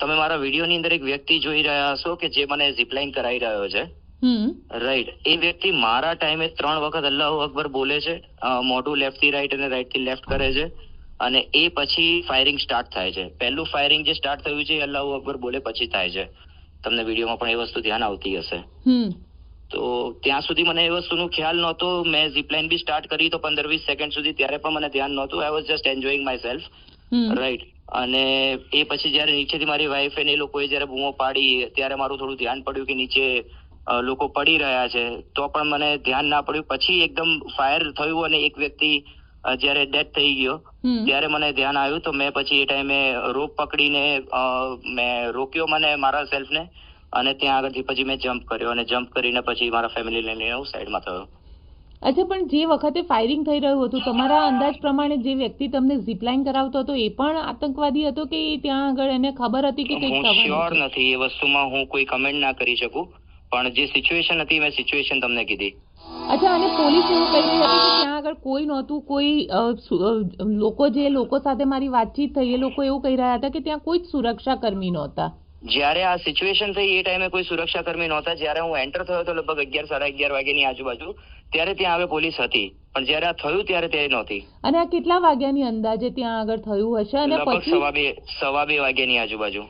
તમે મારા વિડીયોની અંદર એક વ્યક્તિ જોઈ રહ્યા હશો કે જે મને ઝીપલાઇન કરાવી રહ્યો છે. રાઈટ એ વ્યક્તિ મારા ટાઈમે ત્રણ વખત અલ્લાહુ અકબર બોલે છે મોઢું લેફ્ટથી રાઈટ અને રાઈટથી લેફ્ટ કરે છે અને એ પછી ફાયરિંગ સ્ટાર્ટ થાય છે. પહેલું ફાયરિંગ જે સ્ટાર્ટ થયું છે એ અલ્લાહુ અકબર બોલે પછી થાય છે. તમને વિડીયોમાં પણ એ વસ્તુ ધ્યાન આવતી હશે. હમ. તો ત્યાં સુધી મને એ વસ્તુનો ખ્યાલ નહોતો. મેં ઝીપલાઇન બી સ્ટાર્ટ કરી તો પંદર વીસ સેકન્ડ સુધી ત્યારે પણ મને ધ્યાન નહોતું. I was just enjoying myself right અને એ પછી જયારે નીચેથી મારી વાઈફ અને એ લોકોએ જયારે બૂમો પાડી ત્યારે મારું થોડું ધ્યાન પડ્યું કે નીચે લોકો પડી રહ્યા છે. તો પણ મને ધ્યાન ના પડ્યું. પછી એકદમ ફાયર થયું અને એક વ્યક્તિ જયારે ડેથ થઈ ગયો ત્યારે મને ધ્યાન આવ્યું. તો મેં પછી એ ટાઈમે રોપ પકડીને મેં રોક્યો મને મારા સેલ્ફને અને ત્યાં આગળથી પછી મેં જમ્પ કર્યો અને જમ્પ કરીને પછી મારા ફેમિલી લઈને હું સાઈડમાં થયો. અચ્છા પણ જે વખતે ફાયરિંગ થઈ રહ્યું હતું તમારા અંદાજ પ્રમાણે જે વ્યક્તિ તમને ઝીપલાઇન કરાવતો હતો એ પણ આતંકવાદી હતો કે ત્યાં આગળ એને ખબર હતી કે કંઈક હું શ્યોર નથી એ વસ્તુમાં હું કોઈ કમેન્ટ ના કરી શકું પણ જે સિચ્યુએશન હતી મેં સિચ્યુએશન તમને કીધી. અચ્છા અને પોલીસ એવું કહી રહી હતી કે ત્યાં આગળ કોઈ નહોતું કોઈ લોકો જે લોકો સાથે મારી વાતચીત થઈ એ લોકો એવું કહી રહ્યા હતા કે ત્યાં કોઈ જ સુરક્ષા કર્મી નહોતા. જ્યારે આ સિચ્યુએશન થઈ એ ટાઈમે કોઈ સુરક્ષા કર્મી નહોતા. જ્યારે હું એન્ટર થયો તો લગભગ અગિયાર સાડા અગિયાર વાગ્યાની આજુબાજુ ત્યારે ત્યાં આવે પોલીસ હતી. પણ જ્યારે આ થયું ત્યારે તે નહોતી. અને આ કેટલા વાગ્યાની અંદાજે ત્યાં આગળ થયું હશે? અને લગભગ પછી? સવા બે સવા બે વાગ્યાની આજુબાજુ.